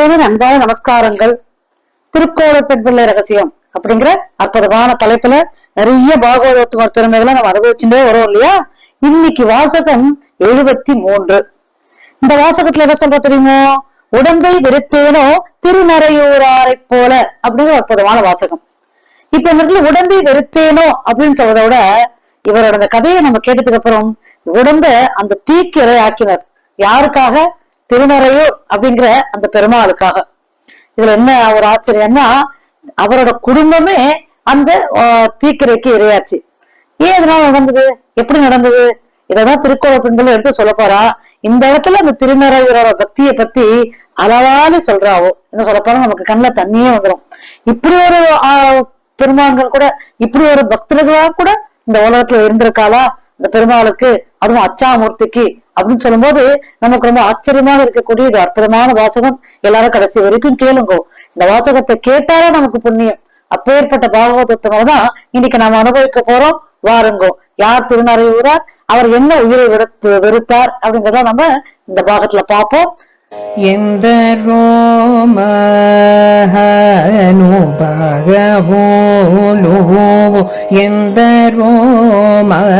அடியேனின் அன்பான நமஸ்காரங்கள். திருக்கோள பெண்பிள்ளை ரகசியம் அப்படிங்கிற அற்புதமான தலைப்புல நிறைய பாகவதத்துவ பெருமைகளை நம்ம அனுபவிச்சுட்டே வரும் இல்லையா? இன்னைக்கு வாசகம் எழுபத்தி மூன்று இந்த வாசகத்துல என்ன சொல்ற தெரியுமோ? உடம்பை வெறுத்தேனோ திருநறையூராரை போல அப்படிங்கிற அற்புதமான வாசகம். இப்ப இந்த இடத்துல உடம்பை வெறுத்தேனோ அப்படின்னு சொல்றத விட இவரோட அந்த கதையை நம்ம கேட்டதுக்கு அப்புறம் உடம்ப அந்த தீக்கு இரையாக்கினர் யாருக்காக? திருநறையூர் அப்படிங்கிற அந்த பெருமாளுக்காக. இதுல என்ன ஒரு ஆச்சரியம்னா அவரோட குடும்பமே அந்த தீக்கிரைக்கு இரையாச்சு. ஏன் இதனால நடந்தது? எப்படி நடந்தது? இததான் திருக்கோள பெண்கள் எடுத்து சொல்ல போறா. இந்த இடத்துல அந்த திருநறையூரோட பக்தியை பத்தி அளவாலு சொல்றாவோ என்ன சொல்ல போனா நமக்கு கண்ணுல தண்ணியே வந்துடும் இப்படி ஒரு பெருமாள்கள் பெருமான்கள் கூட இப்படி ஒரு பக்தர்களா கூட இந்த உலகத்துல இருந்திருக்காளா? இந்த பெருமாளுக்கு அதுவும் அச்சாமூர்த்திக்கு அப்படின்னு சொல்லும் போது நமக்கு ரொம்ப ஆச்சரியமாக இருக்கக்கூடிய இது அற்புதமான வாசகம். எல்லாரும் கடைசி வரைக்கும் கேளுங்கோ. இந்த வாசகத்தை கேட்டாலே நமக்கு புண்ணியம். அப்பேற்பட்ட பாகவதத்துவம் தான் இன்னைக்கு நாம அனுபவிக்க போறோம். வாருங்கோ. யார் திருநறையூரார்? அவர் என்ன உயிரை வெறுத்து வெறுத்தார் அப்படிங்கறத நம்ம இந்த பாகத்துல பார்ப்போம். எந்த ரோமஹனுபாகவோலோ எந்த ரோமஹ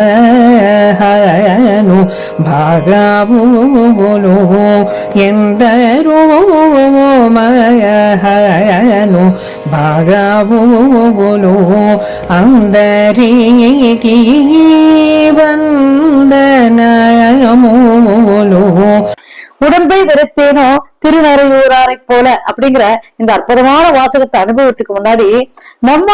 ಎಂದನು ಭಾಗವುಲು ಎಂದರು ಮಯನು ಭಾಗವುಲು ಅಂದರಿಗೆ ಬಂದನ ಮೂಲು உடம்பை வெறுத்தேனோ திருநறையூராரைப் போல அப்படிங்கிற இந்த அற்புதமான வாசகத்தை அனுபவத்துக்கு முன்னாடி நம்ம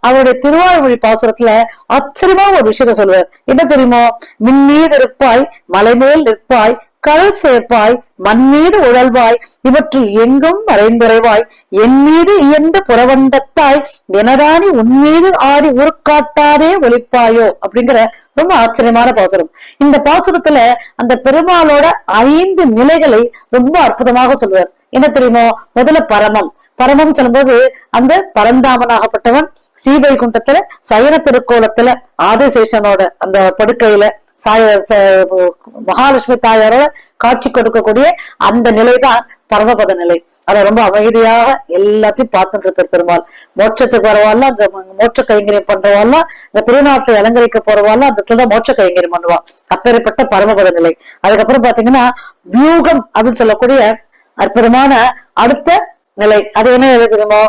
அவருடைய திருவாழ்மொழி பாசுரத்துல ஆச்சரியமா ஒரு விஷயத்த சொல்லுவார். என்ன தெரியுமோ? மின்மீது இருப்பாய் மலைமேல் நிற்பாய் கடல் சேர்ப்பாய் மண் மீது உழல்வாய் இவற்றில் எங்கும் மறைந்துரைவாய் என் மீது இயந்த புறவண்டத்தாய் எனதானி உன் மீது ஆடி உருக்காட்டாதே ஒளிப்பாயோ அப்படிங்கிற ரொம்ப ஆச்சரியமான பாசுரம். இந்த பாசுரத்துல அந்த பெருமாளோட ஐந்து நிலைகளை ரொம்ப அற்புதமாக சொல்லுவார். என்ன தெரியுமோ? முதல்ல பரமம். பரமம் சொல்லும்போது அந்த பரந்தாமனாகப்பட்டவன் ஸ்ரீவைகுண்டத்துல சயன திருக்கோலத்துல ஆதிசேஷனோட அந்த படுக்கையில சாய ச- மகாலட்சுமி தாயாரோட காட்சி கொடுக்கக்கூடிய அந்த நிலைதான் பரமபத நிலை. அதை ரொம்ப அமைதியாக எல்லாத்தையும் பார்த்துட்டு இருப்பார் பெருமாள். மோட்சத்துக்கு வரவாள் அங்க மோட்ச கைங்கரியம் பண்றவாள் இந்த திருநாட்டை அலங்கரிக்க போறவாள் அந்த இடத்துல மோட்ச கைங்கரியம் பண்ணுவான் அப்பேற்பட்ட பரமபத நிலை. அதுக்கப்புறம் பாத்தீங்கன்னா வியூகம் அப்படின்னு சொல்லக்கூடிய அற்புதமான அடுத்த நிலை. அது என்ன எழுதுகிறோமோ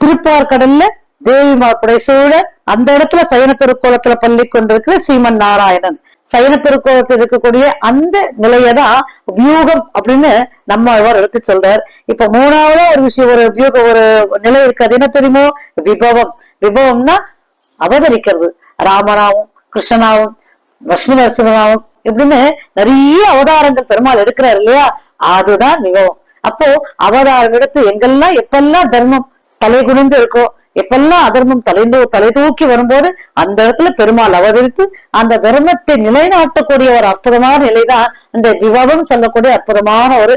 திருப்பார்கடல்ல தேவி மார்படை சூழ அந்த இடத்துல சயன திருக்கோலத்துல பள்ளி கொண்டிருக்கிற சீமன் நாராயணன். சயன திருக்கோலத்தில் இருக்கக்கூடிய அந்த நிலையதான் வியூகம் அப்படின்னு நம்ம அவர் எடுத்து சொல்றார். இப்ப மூணாவது ஒரு விஷயம் ஒரு வியூகம் ஒரு நிலை இருக்கு அது என்ன தெரியுமோ? விபவம். விபவம்னா அவதரிக்கிறது. ராமனாவும் கிருஷ்ணனாவும் லட்சுமி நரசிம்மனாவும் இப்படின்னு நிறைய அவதாரங்கள் பெருமாள் எடுக்கிறார் இல்லையா? அதுதான் விபவம். அப்போ அவதாரம் எடுத்து எங்கெல்லாம் எப்பெல்லாம் தர்மம் தலை குனிந்து இருக்கோ எப்பெல்லாம் அதர்மம் தலைந்தோ தலை தூக்கி வரும்போது அந்த இடத்துல பெருமாள் அவதரித்து அந்த தர்மத்தை நிலைநாட்டக்கூடிய ஒரு அற்புதமான நிலைதான் இந்த விபவம் சொல்லக்கூடிய அற்புதமான ஒரு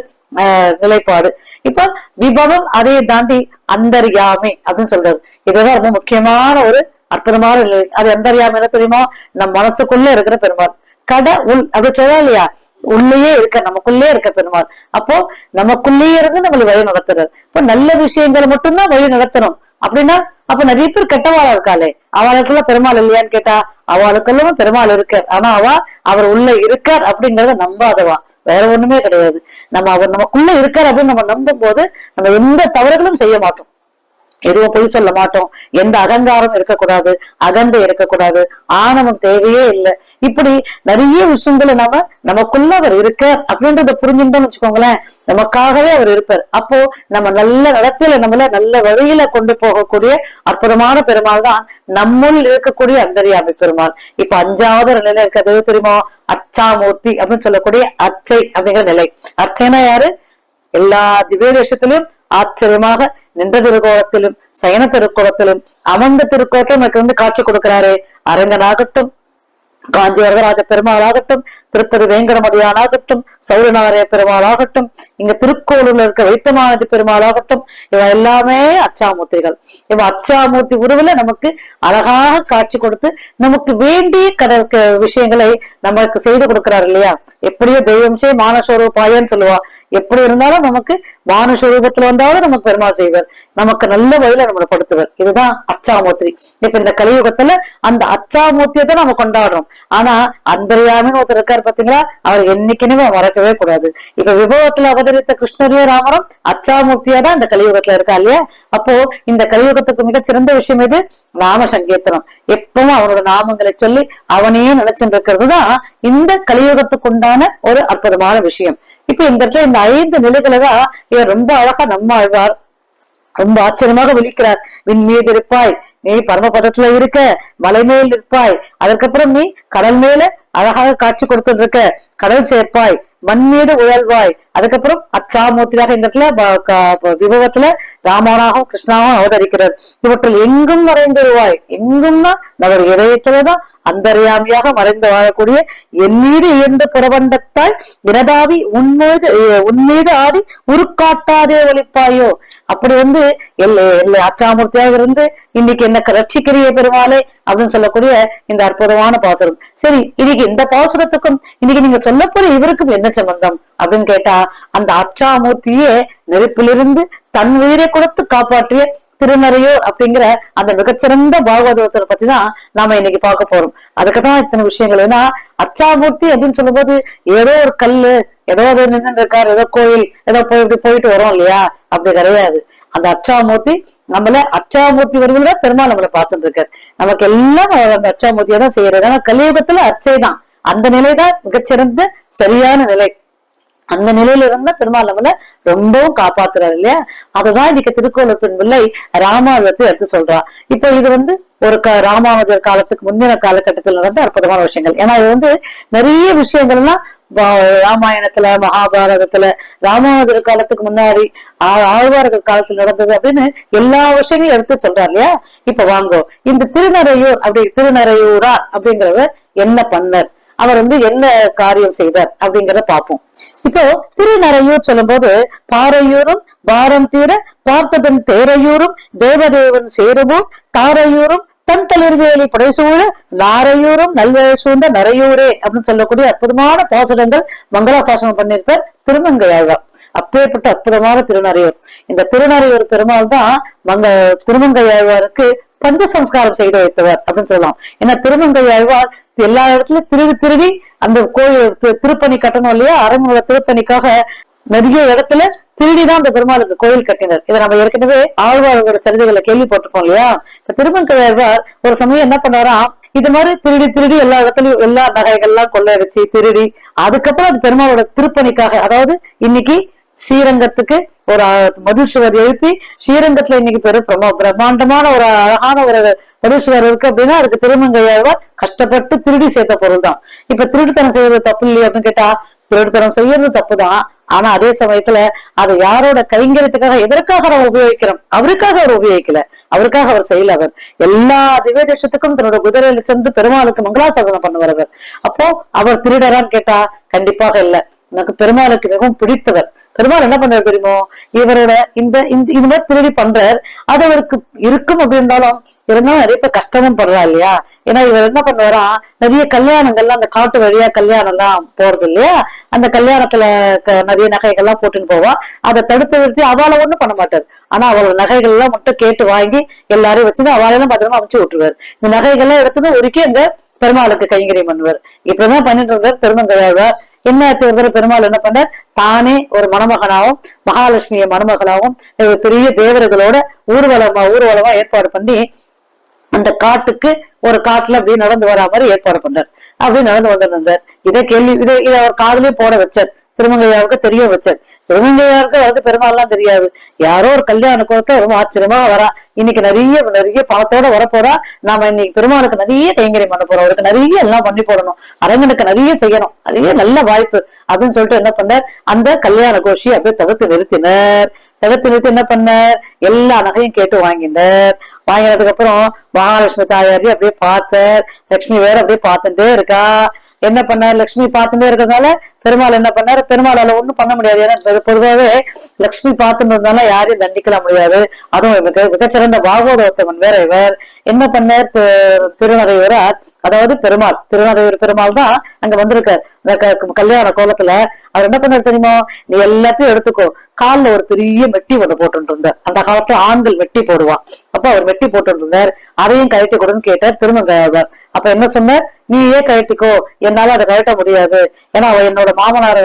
நிலைப்பாடு. இப்ப விபவம் அதை தாண்டி அந்தரியாமை அப்படின்னு சொல்றாரு இதுதான் ரொம்ப முக்கியமான ஒரு அற்புதமான நிலை. அது அந்தரியாமை என்ன தெரியுமா? நம் மனசுக்குள்ள இருக்கிற பெருமாள். கட உள் அப்படி சொல்லா இல்லையா? உள்ளேயே இருக்க நமக்குள்ளே இருக்க பெருமாள். அப்போ நமக்குள்ளேயே இருந்து நம்மளை வழி நடத்துறாரு இப்போ நல்ல விஷயங்களை மட்டும்தான் வழி நடத்தணும் அப்படின்னா அப்ப நிறைய பேர் கெட்டவாளா இருக்காளே. அவளுக்குள்ள பெருமாள் இல்லையான்னு கேட்டா அவளுக்கெல்லாம் பெருமாள் இருக்கு ஆனா அவ அவர் உள்ள இருக்கார் அப்படிங்கறத நம்பாதவா. வேற ஒண்ணுமே கிடையாது. நம்ம அவர் நமக்குள்ள இருக்கார் அப்படின்னு நம்ம நம்பும் போது நம்ம எந்த தவறுகளும் செய்ய மாட்டோம். எதுவும் பொய் சொல்ல மாட்டோம். எந்த அகங்காரம் இருக்கக்கூடாது. அகந்தை இருக்கக்கூடாது. ஆணவம் தேவையே இல்லை. இப்படி நிறைய விஷயங்களை நாம நமக்குள்ள அவர் இருக்க அப்படின்றத புரிஞ்சுட்டோம்னு வச்சுக்கோங்களேன். நமக்காகவே அவர் இருப்பார். அப்போ நம்ம நல்ல நடத்தில நம்மள நல்ல வழியில கொண்டு போகக்கூடிய அற்புதமான பெருமாள் தான் நம்முள் இருக்கக்கூடிய அந்தரியாமி பெருமாள். இப்ப அஞ்சாவது நிலையில இருக்கிறது தெரியுமா? அச்சாமூர்த்தி அப்படின்னு சொல்லக்கூடிய அச்சை அப்படிங்கிற நிலை. அர்ச்சைனா யாரு? எல்லா திவ்ய தேசத்திலும் ஆச்சரியமாக நின்ற திருக்கோலத்திலும் சயன திருக்கோலத்திலும் அமர்ந்த திருக்கோலத்திலும் நமக்கு வந்து காட்சி கொடுக்கிறாரு. அரங்கனாகட்டும் காஞ்சி வரதராஜ பெருமாளாகட்டும் திருப்பதி வேங்கடமடியானாகட்டும் சௌரநாராய பெருமாளாகட்டும் இங்க திருக்கோளூர்ல இருக்க வைத்தமானதி பெருமாளாகட்டும் இவன் எல்லாமே அச்சாமூர்த்திகள். இவன் அச்சாமூர்த்தி உருவில நமக்கு அழகாக காட்சி கொடுத்து நமக்கு வேண்டிய கடற்க விஷயங்களை நமக்கு செய்து கொடுக்கிறார் இல்லையா? எப்படியோ தெய்வம் செய் மானஸ்வரூபாயன்னு சொல்லுவா. எப்படி இருந்தாலும் நமக்கு மானுஷரூபத்துல வந்தாவது நமக்கு பெருமாள் செய்வார். நமக்கு நல்ல வழியில நம்மளை படுத்துவர். இதுதான் அச்சாமூர்த்தி. இப்ப இந்த கலியுகத்துல அந்த அச்சாமூர்த்தியை தான் நம்ம கொண்டாடுறோம். ஆனா அந்தரியாமின்னு ஒருத்தர் இருக்காரு பாத்தீங்களா? அவர் என்னைக்குமே மறக்கவே கூடாது. இப்ப விபவத்துல அவதரித்த கிருஷ்ணரிய ராமரும் அச்சாமூர்த்தியா தான் இந்த கலியுகத்துல இருக்கா இல்லையா? அப்போ இந்த கலியுகத்துக்கு மிகச்சிறந்த விஷயம் எது? நாம சங்கீர்த்தனம் எப்பவும் அவனோட நாமங்களை சொல்லி அவனையே நினைச்சுட்டு இருக்கிறது தான் இந்த கலியுகத்துக்கு உண்டான ஒரு அற்புதமான விஷயம். இப்ப இந்த இடத்துல இந்த ஐந்து நிலைகளை தான் இவர் ரொம்ப அழகா நம்ம ஆழ்வார் ரொம்ப ஆச்சரியமாக விழிக்கிறார். விண் மீது இருப்பாய் நீ பரமபதத்துல இருக்க மலை மேல் இருப்பாய் அதற்கப்புறம் நீ கடல் மேல அழகாக காட்சி கொடுத்துட்டு இருக்க கடல் சேர்ப்பாய் மண் மீது உழல்வாய் அதுக்கப்புறம் அச்சாமூர்த்தியாக இந்த இடத்துல ப- க- விபவத்துல ராமனாகவும் கிருஷ்ணாவும் அவதரிக்கிறார். இவற்றில் எங்கும் மறைந்திருவாய் எங்கும்னா நபர் இதயத்துலதான் அந்தரியாமியாக மறைந்து வாழக்கூடிய என் மீது இயன்று புறவண்டத்தாய் விரதாவி உன்மீது உன்மீது ஆடி உருக்காட்டாதே ஒழிப்பாயோ? அப்படி வந்து எல்லை எல்லை அச்சாமூர்த்தியாக இருந்து இன்னைக்கு என்ன ரட்சிக்கிறிய பெருமாளே அப்படின்னு சொல்லக்கூடிய இந்த அற்புதமான பாசுரம். சரி இன்னைக்கு இந்த பாசுரத்துக்கும் இன்னைக்கு நீங்க சொல்ல போற இவருக்கும் என்ன சம்பந்தம்? அப்படின்னு கேட்டா அந்த அச்சாமூர்த்தியே நெருப்பிலிருந்து தன் உயிரை கொடுத்து காப்பாற்றிய திருநறையூர் அப்படிங்கிற அந்த மிகச்சிறந்த பாகவதத்தை பத்தி தான் நாம இன்னைக்கு பார்க்க போறோம். அதுக்குதான் இத்தனை விஷயங்கள். ஏன்னா அச்சாமூர்த்தி அப்படின்னு சொல்லும்போது ஏதோ ஒரு கல்லு ஏதோ ஒரு நின்று இருக்காரு ஏதோ கோயில் ஏதோ போய் இப்படி போயிட்டு வரோம் இல்லையா? அப்படி கிடையாது. அந்த அச்சாமூர்த்தி நம்மள அச்சாமூர்த்தி வடிவில் பெருமாள் நம்மளை பார்த்துட்டு இருக்காரு நமக்கு எல்லாம் அந்த அச்சாமூர்த்தியை தான் செய்யறது ஆனா கலியுகத்துல அச்சை தான். அந்த நிலைதான் மிகச்சிறந்த சரியான நிலை. அந்த நிலையில இருந்தா பெருமாள் நம்மள ரொம்பவும் காப்பாத்துறாரு இல்லையா? அதுதான் இன்னைக்கு திருக்கோலத்தின் பிள்ளை ராமாவதத்தை எடுத்து சொல்றா. இப்ப இது வந்து ஒரு க ராமானுஜர் காலத்துக்கு முந்தின காலகட்டத்தில் நடந்த அற்புதமான விஷயங்கள். ஏன்னா இது வந்து நிறைய விஷயங்கள்லாம் எல்லாம் ராமாயணத்துல மகாபாரதத்துல ராமானுஜர் காலத்துக்கு முன்னாடி ஆ- ஆழ்வார்கள் காலத்துல நடந்தது அப்படின்னு எல்லா விஷயங்களும் எடுத்து சொல்றாரு இல்லையா? இப்ப வாங்கோ இந்த திருநறையூர் அப்படி திருநறையூரா அப்படிங்கிறவர் என்ன பண்ணார்? அவர் வந்து என்ன காரியம் செய்தார் அப்படிங்கறத பார்ப்போம். இப்போ திருநறையூர் சொல்லும்போது பாறையூரும் பாரம் தீர பார்த்ததன் தேரையூரும் தேவதேவன் சேருமோ தாரையூரும் தன் தளிர்வேலி புடைசூழ நாரையூரும் நல்வேல் சூழ்ந்த நரையூரே அப்படின்னு சொல்லக்கூடிய அற்புதமான பாசனங்கள் மங்களாசாசனம் பண்ணியிருக்க திருமங்கையாழ்வார் அப்பேற்பட்ட அற்புதமான திருநறையூர். இந்த திருநறையூர் பெருமாள் தான் மங்க திருமங்கையாழ்வாருக்கு பஞ்ச சம்ஸ்காரம் செய்து வைத்தவர் அப்படின்னு சொல்லலாம். ஏன்னா திருமங்கையாழ்வார் எல்லா இடத்துலயும் திருடி திருடி அந்த கோயில் திருப்பணி கட்டணும் இல்லையா? அரண்மனை திருப்பணிக்காக நிறைய இடத்துல திருடிதான் அந்த பெருமாளுக்கு கோயில் கட்டினர். இதை நம்ம ஏற்கனவே ஆழ்வார்களோட சரிதைகளை கேள்விப்பட்டிருப்போம் இல்லையா? இப்ப திருமங்கையாழ்வார் ஒரு சமயம் என்ன பண்ணாராம் இது மாதிரி திருடி திருடி எல்லா இடத்துலயும் எல்லா நகைகள்லாம் வச்சு திருடி அதுக்கப்புறம் அது பெருமாளோட திருப்பணிக்காக அதாவது இன்னைக்கு ஸ்ரீரங்கத்துக்கு ஒரு அஹ், சுவர் எழுப்பி ஸ்ரீரங்கத்துல இன்னைக்கு பெரு பிரம- பிரம்மாண்டமான ஒரு அழகான ஒரு மதில் சுவர் இருக்கு அப்படின்னா அதுக்கு திருமங்கையாழ்வார் கஷ்டப்பட்டு திருடி சேர்த்த பொருள் தான் இப்ப திருடுத்தனம் செய்யறது தப்பு இல்லையா அப்படின்னு கேட்டா திருடுத்தனம் செய்யறது தப்புதான். ஆனா அதே சமயத்துல அதை யாரோட கைங்கரியத்துக்காக எதற்காக நம்ம உபயோகிக்கிறோம் அவருக்காக அவர் உபயோகிக்கல. அவருக்காக அவர் செய்யல அவர். எல்லா திவ்ய தேசத்துக்கும் தன்னோட குதிரையில சென்று பெருமாளுக்கு மங்களாசாசனம் பண்ணுவார் அவர். அப்போ அவர் திருடரான்னு கேட்டா கண்டிப்பாக இல்ல. எனக்கு பெருமாளுக்கு மிகவும் பிடித்தவர். பெருமாள் என்ன பண்றாரு தெரியுமோ? இவரோட இந்த இந்த மாதிரி திருடி பண்றார். அது அவருக்கு இருக்கும் அப்படி இருந்தாலும் நிறைய பேர் கஷ்டமும் படுறா இல்லையா? ஏன்னா இவர் என்ன பண்ணுவாரா? நிறைய கல்யாணங்கள்லாம் அந்த காட்டு வழியா கல்யாணம் எல்லாம் போறது இல்லையா? அந்த கல்யாணத்துல க- நிறைய நகைகள்லாம் போட்டுன்னு போவா. அதை தடுத்து நிறுத்தி அவளை ஒண்ணும் பண்ண மாட்டார். ஆனா அவளோட நகைகள் எல்லாம் மட்டும் கேட்டு வாங்கி எல்லாரையும் வச்சுட்டு அவளையெல்லாம் பத்திரமா அமைச்சு விட்டுருவாரு. இந்த நகைகள்லாம் எடுத்துன்னு ஒருக்கே அந்த பெருமாளுக்கு கைங்கரியம் பண்ணுவார். இப்படிதான் பண்ணிட்டு இருந்தார் என்ன என்னாச்சு? ஒரு பெருமாள் என்ன பண்ண தானே ஒரு மணமகனாகவும் மகாலட்சுமியை மணமகனாகவும் ஒரு பெரிய தேவர்களோட ஊர்வலமா ஊர்வலமா ஏற்பாடு பண்ணி அந்த காட்டுக்கு ஒரு காட்டுல அப்படியே நடந்து வரா மாதிரி ஏற்பாடு பண்ணார். அப்படி நடந்து வந்திருந்தார். இதை கேள்வி இதை இதை அவர் காதுலயே போட வச்சார். திருமங்கையாவுக்கு தெரிய வச்சார் திருமங்கையாருக்கு வரது பெருமாள்லாம் தெரியாது. யாரோ ஒரு கல்யாண குளத்தை ரொம்ப ஆச்சரியமா வரா. இன்னைக்கு நிறைய நிறைய பணத்தோட வரப்போறா. நாம இன்னைக்கு பெருமாளுக்கு நிறைய கைங்கரியம் பண்ண போறோம். அவருக்கு நிறைய எல்லாம் பண்ணி போடணும். அரங்கனுக்கு நிறைய செய்யணும். நிறைய நல்ல வாய்ப்பு அப்படின்னு சொல்லிட்டு என்ன பண்ணார்? அந்த கல்யாண கோஷி அப்படியே தவிர்த்து நிறுத்தினர். தவிர்த்து நிறுத்தி என்ன பண்ணார்? எல்லா நகையும் கேட்டு வாங்கினார். வாங்கினதுக்கு அப்புறம் மகாலட்சுமி தாயாரி அப்படியே பார்த்தார். லட்சுமி வேற அப்படியே பார்த்துட்டே இருக்கா. என்ன பண்ணார்? லட்சுமி பார்த்துட்டே இருக்கிறதுனால பெருமாள் என்ன பண்ணாரு? பெருமாளால ஒண்ணும் பண்ண முடியாது. ஏன்னா பொதுவாகவே லக்ஷ்மி பார்த்துன்றதுனால யாரையும் தண்டிக்கலாம் முடியாது. அதுவும் மிக மிகச்சிறந்த பாகவதோத்தமன் வேற இவர். என்ன பண்ணார்? திருநதையூரா திருநறையூரார் அதாவது பெருமாள் திருநறையூர் பெருமாள் தான் அங்க வந்திருக்கார். இந்த க- கல்யாண கோலத்துல அவர் என்ன பண்ணார் தெரியுமா? நீ எல்லாத்தையும் எடுத்துக்கோ. கால்ல ஒரு பெரிய மெட்டி ஒண்ணு போட்டு இருந்தார் அந்த காலத்துல ஆண்கள் வெட்டி போடுவான். அப்ப அவர் வெட்டி போட்டு இருந்தார் அதையும் கழட்டி கொடுன்னு கேட்டார் திருமங்க அப்ப என்ன சொன்னார்? நீயே கழட்டிக்கோ. என்னால அதை கழட்ட முடியாது. ஏன்னா அவ என்னோட மாமனார்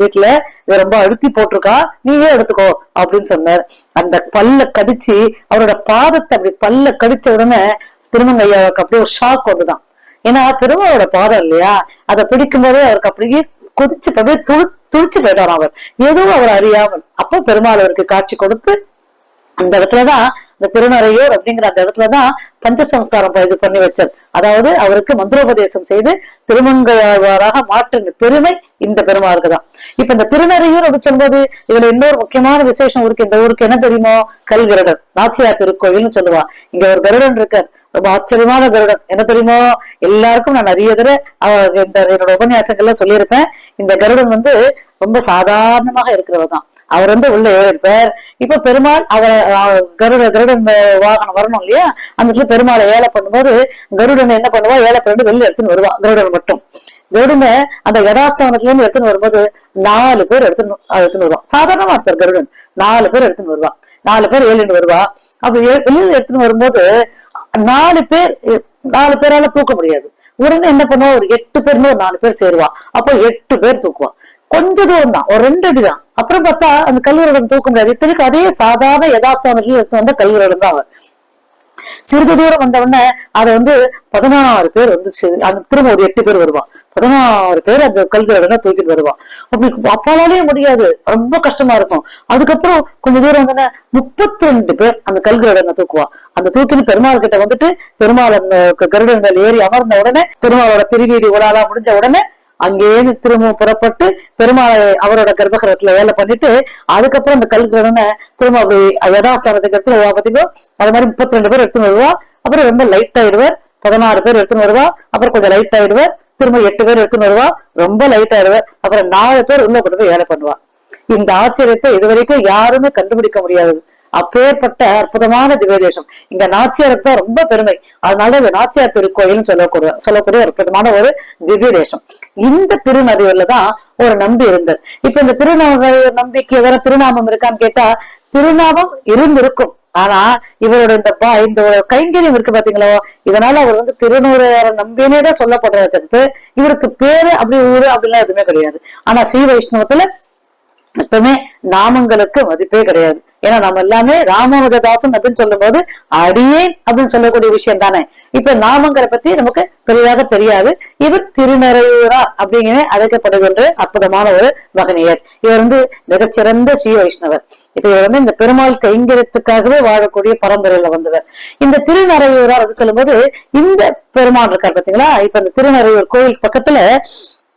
வீட்டுல இதை ரொம்ப அழுத்தி போட்டிருக்கா. நீயே எடுத்துக்கோ அப்படின்னு சொன்னார். அந்த பல்ல கடிச்சு அவரோட பாதத்தை அப்படி பல்ல கடிச்ச உடனே திருமங்கையாவுக்கு அப்படியே ஒரு ஷாக் வந்துதான். ஏன்னா பெருமாளோட பாதம் இல்லையா? அதை பிடிக்கும் போதே அவருக்கு அப்படியே கொதிச்சு அப்படியே துளி துளிச்சு போயிட்டாராம் அவர். எதுவும் அவர் அறியாமல். அப்போ பெருமாள் அவருக்கு காட்சி கொடுத்து அந்த இடத்துலதான் இந்த திருநறையூர் அப்படிங்கிற அந்த இடத்துலதான் பஞ்சசம்ஸ்காரம் இது பண்ணி வச்சார் அதாவது அவருக்கு மந்திரோபதேசம் செய்து திருமங்கையாழ்வாராக மாற்றின பெருமை இந்த பெருமாளுக்கு தான். இப்ப இந்த திருநறையூர் அப்படின்னு சொல்றது இதுல இன்னொரு முக்கியமான விசேஷம் இருக்கு. இந்த ஊருக்கு என்ன தெரியுமோ? கல்கருடன் நாச்சியார் திருக்கோயில்னு சொல்லுவா. இங்க ஒரு கருடன் இருக்கார். ரொம்ப ஆச்சரியமான கருடன். என்ன தெரியுமோ? எல்லாருக்கும் நான் நிறைய தடவை இந்த என்னோட உபன்யாசங்கள்ல சொல்லியிருப்பேன். இந்த கருடன் வந்து ரொம்ப சாதாரணமாக இருக்கிறவர் தான் அவர் வந்து உள்ள ஏறிப்பார் இப்ப பெருமாள் அவர் கருட கருடன் வாகனம் வரணும் இல்லையா? அந்த இடத்துல பெருமாளை ஏழை பண்ணும்போது கருடன் என்ன பண்ணுவா? ஏழை பண்ணிட்டு வெளில எடுத்துன்னு வருவான் கருடன் மட்டும். கருடனை அந்த யதாஸ்தானத்துல இருந்து எடுத்துன்னு வரும்போது நாலு பேர் எடுத்துன்னு எடுத்துன்னு வருவான். சாதாரணமா இருப்பார் கருடன். நாலு பேர் எடுத்துன்னு வருவான். நாலு பேர் ஏழுன்னு வருவா. அப்படி ஏ- வெளியில எடுத்துன்னு வரும்போது நாலு பேர் நாலு பேரால தூக்க முடியாது. உடனே என்ன பண்ணுவா? ஒரு எட்டு பேர்னு ஒரு நாலு பேர் சேருவா. அப்போ எட்டு பேர் தூக்குவான் கொஞ்ச தூரம் தான் ஒரு ரெண்டு அடி தான் அப்புறம் பார்த்தா அந்த கல்லூரிடம் தூக்க முடியாது. இத்தனைக்கு அதே சாதாரண யதாஸ்தானத்தில் எடுத்து வந்த கல்லூரிடம் தான் அவர் சிறிது தூரம் வந்த உடனே அதை வந்து பதினாறு பேர் வந்து அந்த திரும்ப ஒரு எட்டு பேர் வருவான். பதினாறு பேர் அந்த கல்கரடனை தூக்கிட்டு வருவான். அப்படி அப்பாலாலேயே முடியாது. ரொம்ப கஷ்டமா இருக்கும். அதுக்கப்புறம் கொஞ்ச தூரம் வந்தோடனே முப்பத்தி ரெண்டு பேர் அந்த கல்கரடனை தூக்குவான். அந்த தூக்கின்னு பெருமாள் கிட்ட வந்துட்டு பெருமாள் அந்த கருடன் ஏறி அமர்ந்த உடனே பெருமாளோட திருவீதி உலாலா முடிஞ்ச உடனே அங்கேயிருந்து திரும்ப புறப்பட்டு பெருமாளை அவரோட கர்ப்பகிரகத்துல வேலை பண்ணிட்டு அதுக்கப்புறம் அந்த கல்கிரகனை திரும்ப அப்படி யதாஸ்தானத்துக்கு எடுத்து வருவா அது மாதிரி முப்பத்தி ரெண்டு பேர் எடுத்துன்னு வருவா. அப்புறம் ரொம்ப லைட் ஆயிடுவார். பதினாறு பேர் எடுத்துன்னு வருவா. அப்புறம் கொஞ்சம் லைட் ஆயிடுவார். திரும்ப எட்டு பேர் எடுத்துன்னு வருவா. ரொம்ப லைட் ஆயிடுவார். அப்புறம் நாலு பேர் உள்ள கொண்டு போய் வேலை பண்ணுவா. இந்த ஆச்சரியத்தை இது வரைக்கும் யாருமே கண்டுபிடிக்க முடியாது. அப்பேற்பட்ட அற்புதமான திவ்யதேசம். இங்க நாச்சியாருக்கு தான் ரொம்ப பெருமை. அதனால இது நாச்சியார் திருக்கோயில்னு சொல்லக்கூடிய சொல்லக்கூடிய ஒரு அற்புதமான ஒரு திவ்ய தேசம் இந்த திருநதியூர்ல தான் ஒரு நம்பி இருந்தது. இப்ப இந்த திருநதியூர் நம்பிக்கை எதாவது திருநாமம் இருக்கான்னு கேட்டா திருநாமம் இருந்திருக்கும். ஆனா இவரோட இந்த பா இந்த கைங்கரியம் இருக்கு பாத்தீங்களோ இதனால அவர் வந்து திருநூறார நம்பினே தான் சொல்லப்படுறது இவருக்கு பேரு அப்படி ஊரு அப்படிலாம் எதுவுமே கிடையாது. ஆனா ஸ்ரீ வைஷ்ணவத்துல எப்பவுமே நாமங்களுக்கு மதிப்பே கிடையாது. ஏன்னா நம்ம எல்லாமே ராமானுஜதாசன் அப்படின்னு சொல்லும் போது அடியேன் அப்படின்னு சொல்லக்கூடிய விஷயம் தானே. இப்ப நாமங்களை பத்தி நமக்கு பெரிதாக தெரியாது. இவர் திருநறையூரா அப்படிங்கிற அழைக்கப்படுகின்ற அற்புதமான ஒரு மகனியர். இவர் வந்து மிகச்சிறந்த ஸ்ரீ வைஷ்ணவர். இப்ப இவர் வந்து இந்த பெருமாள் கைங்கரத்துக்காகவே வாழக்கூடிய பரம்பரையில வந்தவர். இந்த திருநறையூரா அப்படின்னு சொல்லும்போது இந்த பெருமாள் இருக்கார் பாத்தீங்களா? இப்ப இந்த திருநறையூர் கோயில் பக்கத்துல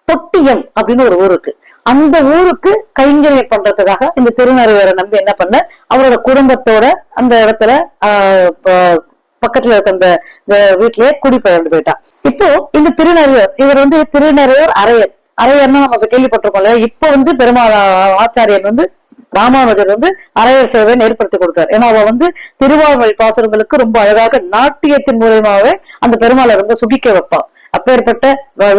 தொட்டியம் அப்படின்னு ஒரு ஊர் இருக்கு. அந்த ஊருக்கு கைங்கரியம் பண்றதுக்காக இந்த திருநறையரை நம்பி என்ன பண்ண அவரோட குடும்பத்தோட அந்த இடத்துல ஆஹ் பக்கத்துல இருக்க அந்த இந்த வீட்டிலேயே குடிபெயர்ந்து போயிட்டான். இப்போ இந்த திருநறையூர் இவர் வந்து திருநறையூர் அரையர். அரையர்னு நம்ம கேள்விப்பட்டிருக்கோம் இல்லையா? வந்து பெருமாள் ஆச்சாரியன் வந்து ராமானுஜர் வந்து அரையர் சேவையை ஏற்படுத்தி கொடுத்தார். ஏன்னா அவ வந்து திருவாழ்மொழி பாசுரங்களுக்கு ரொம்ப அழகாக நாட்டியத்தின் மூலியமாவே அந்த பெருமாளை ரொம்ப சுகிக்க வைப்பான். அப்பேற்பட்ட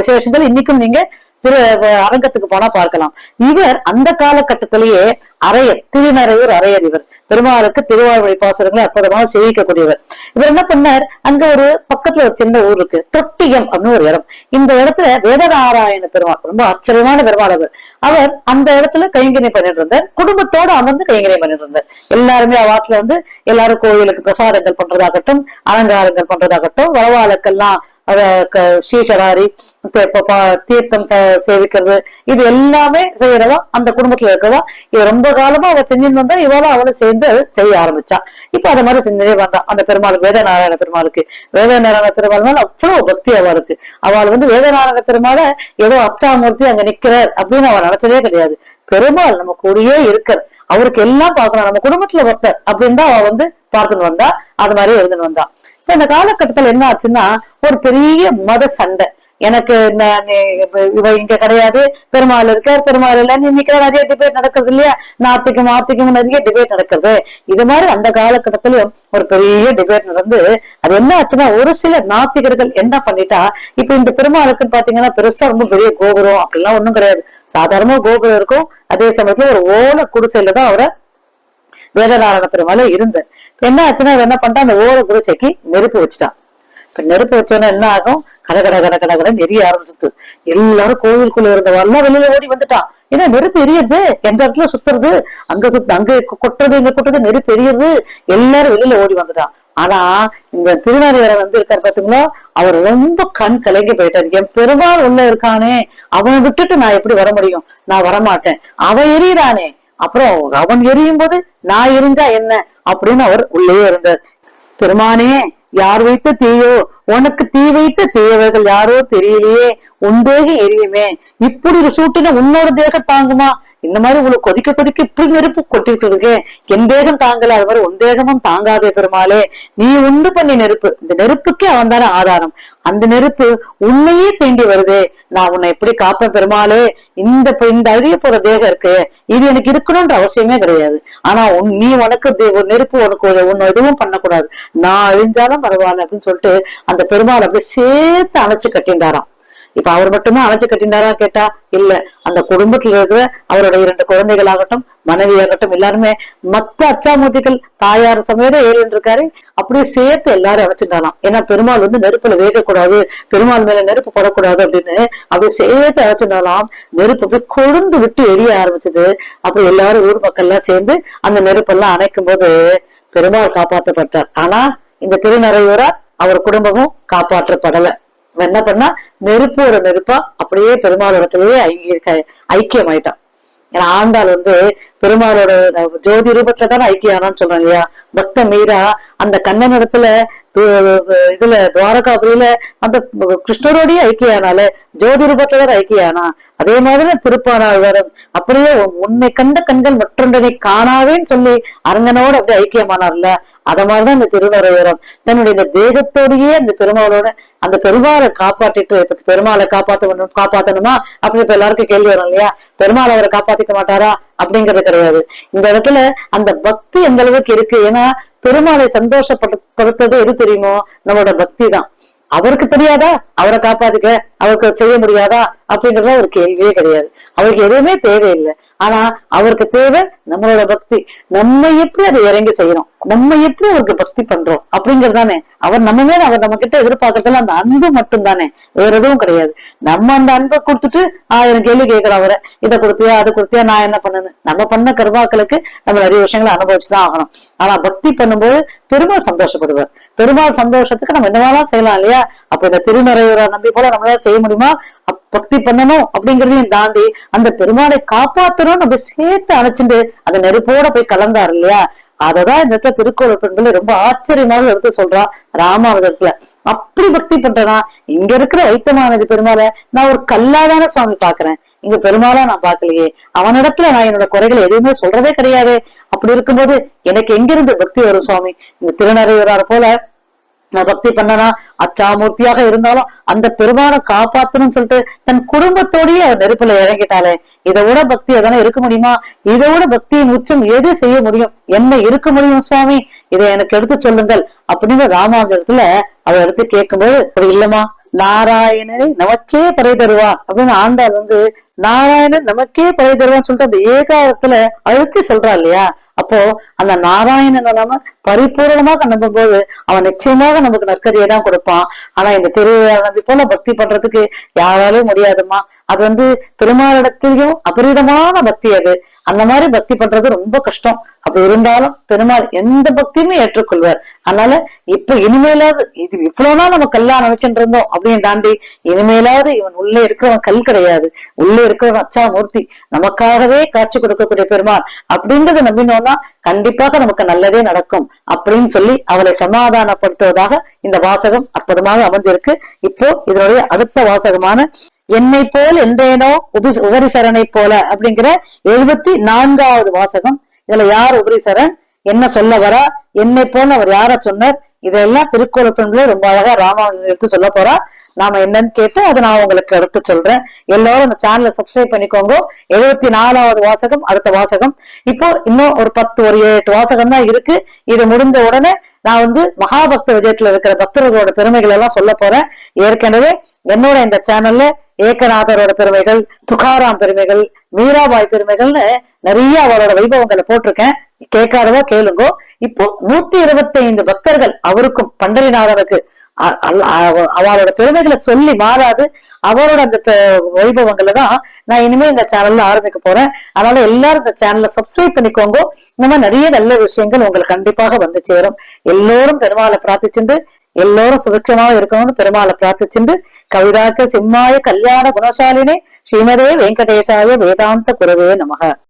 விசேஷங்கள் இன்னைக்கும் நீங்க திரு அரங்கத்துக்கு போனா பார்க்கலாம். இவர் அந்த காலகட்டத்திலேயே அரையர் திருநறையூர் அரையர் இவர். பெருமாளுக்கு திருவாரூழி பாசுரங்களை அற்புதமாக சேவிக்கக்கூடியவர். இவர் என்ன பண்ணார்? அங்க ஒரு பக்கத்துல ஒரு சின்ன ஊர் இருக்கு. தொட்டியம் அப்படின்னு ஒரு இடம். இந்த இடத்துல வேதநாராயண பெருமாள் ரொம்ப ஆச்சரியமான பெருமாள் அவர். அவர் அந்த இடத்துல கைங்கரியம் பண்ணிட்டு இருந்தார். குடும்பத்தோட அமர்ந்து கைங்கரியம் பண்ணிட்டு இருந்தார். எல்லாருமே அவாத்துல வந்து எல்லாரும் கோயிலுக்கு பிரசாதங்கள் பண்றதாகட்டும் அலங்காரங்கள் பண்றதாகட்டும் வரவாளுக்கெல்லாம் ஸ்ரீசடாரி தி- தீர்த்தம் ச- சேவிக்கிறது இது எல்லாமே செய்யறதா அந்த குடும்பத்துல இருக்கிறதா இது ரொம்ப காலமா அவ செஞ்சுட்டு வந்தா இவளும் அவளும் சேர்ந்து அதை செய்ய ஆரம்பிச்சா. இப்ப அது மாதிரி செஞ்சதே வந்தா அந்த பெருமாள் வேதநாராயண பெருமாளுக்கு. வேதநாராயண பெருமாள் மேல அவ்வளவு பக்தி அவளுக்கு. அவள் வந்து வேதநாராயண பெருமாள ஏதோ அச்சாமூர்த்தி அங்க நிக்கிறார் அப்படின்னு அவள் நினைச்சதே கிடையாது. பெருமாள் நம்ம கூடயே இருக்கிற அவருக்கு எல்லாம் பார்க்கணும். நம்ம குடும்பத்துல ஒருத்தர் அப்படின்னு தான் அவ வந்து பார்த்துன்னு வந்தா அது மாதிரி எழுதுன்னு வந்தா. இப்ப இந்த காலகட்டத்துல என்ன ஆச்சுன்னா ஒரு பெரிய மத சண்டை. எனக்கு இவ இங்க கிடையாது பெருமாள் இருக்கார் பெருமாள் இல்ல இன்னைக்கு நிறைய டிபேட் நடக்கிறது இல்லையா? நாத்திக்கும் ஆத்திக்கும் நிறைய டிபேட் நடக்கிறது இது மாதிரி அந்த காலகட்டத்திலயும் ஒரு பெரிய டிபேட் நடந்து அது என்ன ஆச்சுன்னா ஒரு சில நாத்திகர்கள் என்ன பண்ணிட்டா இப்ப இந்த பெருமாளுக்கு பாத்தீங்கன்னா பெருசா ரொம்ப பெரிய கோபுரம் அப்படிலாம் ஒண்ணும் கிடையாது. சாதாரணமா கோபுரம் இருக்கும். அதே சமயத்துல ஒரு ஓல குடிசையில தான் அவரை வேதநாராயண பெருமாள் இருந்தார் என்ன ஆச்சுன்னா என்ன பண்ணிட்டா அந்த ஓர குடிசைக்கு நெருப்பு வச்சுட்டான். இப்ப நெருப்பு வச்சோன்னா என்ன ஆகும்? கட கட கட கட கட எரிய ஆரம்பிச்சுது எல்லாரும் கோவிலுக்குள்ள இருந்தவெல்லாம் வெளியில ஓடி வந்துட்டான். ஏன்னா நெருப்பு எரியுது. எந்த இடத்துல சுத்துறது? அங்க சுத்து அங்க கொட்டுறது இங்க கொட்டுறது நெருப்பு எரியுது. எல்லாரும் வெளியில ஓடி வந்துட்டான். ஆனா இந்த திருநாரியரை வந்து இருக்காரு பாத்தீங்களா? அவர் ரொம்ப கண் கலங்கி போயிட்டாரு. என் பெருமாள் உள்ள இருக்கானே. அவனை விட்டுட்டு நான் எப்படி வர முடியும்? நான் வரமாட்டேன். அவன் எரியறானே. அப்புறம் அவன் எரியும் போது நான் எரிஞ்சா என்ன? அப்படின்னு அவர் உள்ளே இருந்தார். பெருமானே யார் வைத்த தீயோ? உனக்கு தீ வைத்த தீயவர்கள் யாரோ தெரியலையே. உன் தேகம் எரியுமே. இப்படி ஒரு சூட்டின உன்னோட தேகம் தாங்குமா? இந்த மாதிரி உங்களுக்கு கொதிக்க கொதிக்க இப்படி நெருப்பு கொட்டிருக்கு என் வேகம் தாங்கல அது மாதிரி உன் வேகமும் தாங்காதே பெருமாளே. நீ உண்டு பண்ணி நெருப்பு. இந்த நெருப்புக்கே அவன் தானே ஆதாரம். அந்த நெருப்பு உன்னையே தீண்டி வருதே. நான் உன்னை எப்படி காப்பேன் பெருமாளே? இந்த இந்த அழிய போற வேகம் இருக்கு. இது எனக்கு இருக்கணும்ன்ற அவசியமே கிடையாது. ஆனா உன் நீ உனக்கு ஒரு நெருப்பு உனக்கு உன்னை எதுவும் பண்ணக்கூடாது. நான் அழிஞ்சாலும் பரவாயில்ல அப்படின்னு சொல்லிட்டு அந்த பெருமாள் அப்படியே சேர்த்து அணைச்சு கட்டின்றாராம். இப்ப அவர் மட்டுமே அணைச்சு கட்டினாரா கேட்டா இல்ல. அந்த குடும்பத்துல இருக்கிற அவரோட இரண்டு குழந்தைகளாகட்டும் மனைவி ஆகட்டும் எல்லாருமே மத்த அச்சாமூர்த்திகள் தாயார் சமயம் ஏறிட்டு இருக்காரு அப்படியே சேர்த்து எல்லாரும் அழைச்சிட்டாலாம் ஏன்னா பெருமாள் வந்து நெருப்புல வேகக்கூடாது பெருமாள் மேல நெருப்பு படக்கூடாது அப்படின்னு அப்படியே சேர்த்து அழைச்சிருந்தாலாம் நெருப்பு போய் கொழுந்து விட்டு எரிய ஆரம்பிச்சது. அப்படி எல்லாரும் ஊர் மக்கள் எல்லாம் சேர்ந்து அந்த நெருப்பெல்லாம் அணைக்கும் போது பெருமாள் காப்பாற்றப்பட்டார். ஆனா இந்த திருநறையூரா அவர் குடும்பமும் காப்பாற்றப்படல. என்ன பண்ணா நெருப்போட நெருப்பா அப்படியே பெருமாளோடத்திலேயே இடத்துலயே ஐக்கியம் ஆயிட்டான் ஏன்னா ஆண்டாள் வந்து பெருமாளோட ஜோதி ரூபத்துல தானே ஐக்கியானான்னு சொல்றாங்க இல்லையா? பக்த மீரா அந்த கண்ணன் இடத்துல இதுல துவாரகாபுரியில அந்த கிருஷ்ணரோடய ஐக்கியானால ஜோதி ரூபத்துல தான் ஐக்கியானா அதே மாதிரி திருப்பானாழ்வாரன் அப்படியே உன்னை கண்ட கண்கள் மற்றொன்றனை காணாவேன்னு சொல்லி அரங்கனோட அப்படியே ஐக்கியமானார்ல அத மாதிரிதான் இந்த திருநறையூரம் தன்னுடைய இந்த தேகத்தோடயே அந்த பெருமாளோட அந்த பெருமாளை காப்பாற்றிட்டு இப்ப பெருமாளை காப்பாற்ற காப்பாத்தணுமா? அப்படி இப்ப எல்லாருக்கும் கேள்வி வரும் இல்லையா? பெருமாள் அவரை காப்பாத்திக்க மாட்டாரா? அப்படிங்கறது கிடையாது. இந்த இடத்துல அந்த பக்தி எந்த அளவுக்கு இருக்கு? ஏன்னா பெருமாளை சந்தோஷப்படுத்துறது எது தெரியுமோ? நம்மளோட பக்தி தான் அவருக்கு தெரியாதா? அவரை காப்பாத்துக்க அவருக்கு செய்ய முடியாதா? அப்படின்றத ஒரு கேள்வியே கிடையாது. அவருக்கு எதுவுமே தேவையில்லை. ஆனா அவருக்கு தேவை நம்மளோட பக்தி. நம்ம எப்படி அதை இறங்கி செய்யறோம் நம்ம எப்படி அவருக்கு பக்தி பண்றோம் அப்படிங்கறதானே அவர் நம்ம மேல அவர் நம்ம கிட்ட எதிர்பார்க்கறதுல அந்த அன்பு மட்டும் தானே வேற எதுவும் கிடையாது. நம்ம அந்த அன்பை கொடுத்துட்டு ஆயிரம் கேள்வி கேட்கிறோம் அவரை. இதை கொடுத்தியா அதை கொடுத்தியா நான் என்ன பண்ணுன்னு? நம்ம பண்ண கருவாக்களுக்கு நம்ம நிறைய விஷயங்களை அனுபவிச்சுதான் ஆகணும். ஆனா பக்தி பண்ணும்போது பெருமாள் சந்தோஷப்படுவார். பெருமாள் சந்தோஷத்துக்கு நம்ம என்னவாலாம் செய்யலாம் இல்லையா? அப்ப இந்த திருநறையூரை நம்பி போல நம்மளால செய்ய முடியுமா? பக்தி பண்ணணும் அப்படிங்கறதையும் தாண்டி அந்த பெருமாளை காப்பாத்தணும் நம்ம சேர்த்து அணைச்சிட்டு அந்த நெருப்போட போய் கலந்தார் இல்லையா? அததான் இந்த இடத்துல திருக்கோள பெண்களை ரொம்ப ஆச்சரியமாக எடுத்து சொல்றா ராமாவதத்துல அப்படி பக்தி பண்றனா? இங்க இருக்கிற வைத்தமானது பெருமாளை நான் ஒரு கல்லாதான சுவாமி பாக்குறேன் இங்க பெருமாளா நான் பாக்கலையே அவனிடத்துல நான் என்னோட குறைகள் எதுவுமே சொல்றதே கிடையாது. அப்படி இருக்கும்போது எனக்கு எங்கிருந்து பக்தி வரும் சுவாமி? இந்த திருநறையூரார் போல பக்தி பண்ணனா அச்சாமூர்த்தியாக இருந்தாலும் அந்த பெருமானை காப்பாத்தணும்னு சொல்லிட்டு தன் குடும்பத்தோடயே நெருப்புல இறங்கிட்டாலே இதை விட பக்தி எதனா இருக்க முடியுமா? இதை விட பக்தியின் உச்சம் எது செய்ய முடியும்? என்ன இருக்க முடியும் சுவாமி? இதை எனக்கு எடுத்து சொல்லுங்கள். அப்படின்னு ராமாவதத்துல அவ எடுத்து கேட்கும்போது அப்படி இல்லம்மா. நாராயணனை நமக்கே பறை தருவான். அப்படின்னு ஆண்டாள் வந்து நாராயணன் நமக்கே பறை தருவான்னு சொல்லிட்டு அந்த ஏகாரத்துல அழுத்தி சொல்றா இல்லையா? அப்போ அந்த நாராயணனை நம்ம பரிபூர்ணமாக நம்பும் போது அவன் நிச்சயமாக நமக்கு நற்கரியை தான் கொடுப்பான். ஆனா இந்த திருவிழா நம்பி போல பக்தி பண்றதுக்கு யாராலும் முடியாதும்மா. அது வந்து பெருமாளிடத்திலையும் அபரிதமான பக்தி அது. அந்த மாதிரி பக்தி பண்றது ரொம்ப கஷ்டம். அப்ப இருந்தாலும் பெருமாள் எந்த பக்தியுமே ஏற்றுக்கொள்வார். அதனால இப்ப இனிமேலாவது இது இவ்வளவு நாள் நம்ம கல்லா நினைச்சுட்டு இருந்தோம் அப்படின்னு தாண்டி இனிமேலாவது இவன் உள்ளே இருக்கிறவன் கல் கிடையாது. உள்ளே இருக்கிறவன் அச்சா மூர்த்தி நமக்காகவே காட்சி கொடுக்கக்கூடிய பெருமாள். அப்படின்றத நம்பினோம்னா கண்டிப்பாக நமக்கு நல்லதே நடக்கும் அப்படின்னு சொல்லி அவளை சமாதானப்படுத்துவதாக இந்த வாசகம் அற்புதமாக அமைஞ்சிருக்கு. இப்போ இதனுடைய அடுத்த வாசகமான என்னை போல் என்றேனோ உபி உபரிசரனை போல அப்படிங்கிற எழுபத்தி நான்காவது வாசகம். இதுல யார் உபரிசரன்? என்ன சொல்ல வரா? என்னை போல அவர் யார சொன்னார்? இதெல்லாம் திருக்கோலப்பெண்களே ரொம்ப அழகா ராமானுஜன் எடுத்து சொல்ல போறா. நாம என்னன்னு கேட்டு அதை நான் உங்களுக்கு எடுத்து சொல்றேன். எல்லாரும் அந்த சேனலை சப்ஸ்கிரைப் பண்ணிக்கோங்க. எழுபத்தி நாலாவது வாசகம் அடுத்த வாசகம். இப்போ இன்னும் ஒரு பத்து ஒரு எட்டு வாசகம் தான் இருக்கு. இது முடிஞ்ச உடனே நான் வந்து மகாபக்த விஜயத்துல இருக்கிற பக்தர்களோட பெருமைகள் எல்லாம் சொல்ல போறேன். ஏற்கனவே என்னோட இந்த சேனல்ல ஏகநாதரோட பெருமைகள் துகாராம் பெருமைகள் மீராபாய் பெருமைகள்னு நிறைய அவரோட வைபவங்களை போட்டிருக்கேன். கேட்காதவோ கேளுங்கோ. இப்போ நூத்தி இருபத்தி ஐந்து பக்தர்கள் அவருக்கும் பண்டரிநாதனுக்கு அவளோட பெருமைகளை சொல்லி மாறாது அவரோட அந்த வைபவங்களை தான் நான் இனிமே இந்த சேனல்ல ஆரம்பிக்க போறேன். அதனால எல்லாரும் இந்த சேனலை சப்ஸ்கிரைப் பண்ணிக்கோங்க. இந்த மாதிரி நிறைய நல்ல விஷயங்கள் உங்களுக்கு கண்டிப்பாக வந்து சேரும். எல்லோரும் பெருமாளை பிரார்த்திச்சுண்டு எல்லோரும் சுபிக்ஷமாக இருக்கணும்னு பெருமாளை பிரார்த்திச்சுண்டு கவிதாக்க சிம்மாய கல்யாண குணசாலினே ஸ்ரீமதே வெங்கடேசாய வேதாந்த குருவே நமக.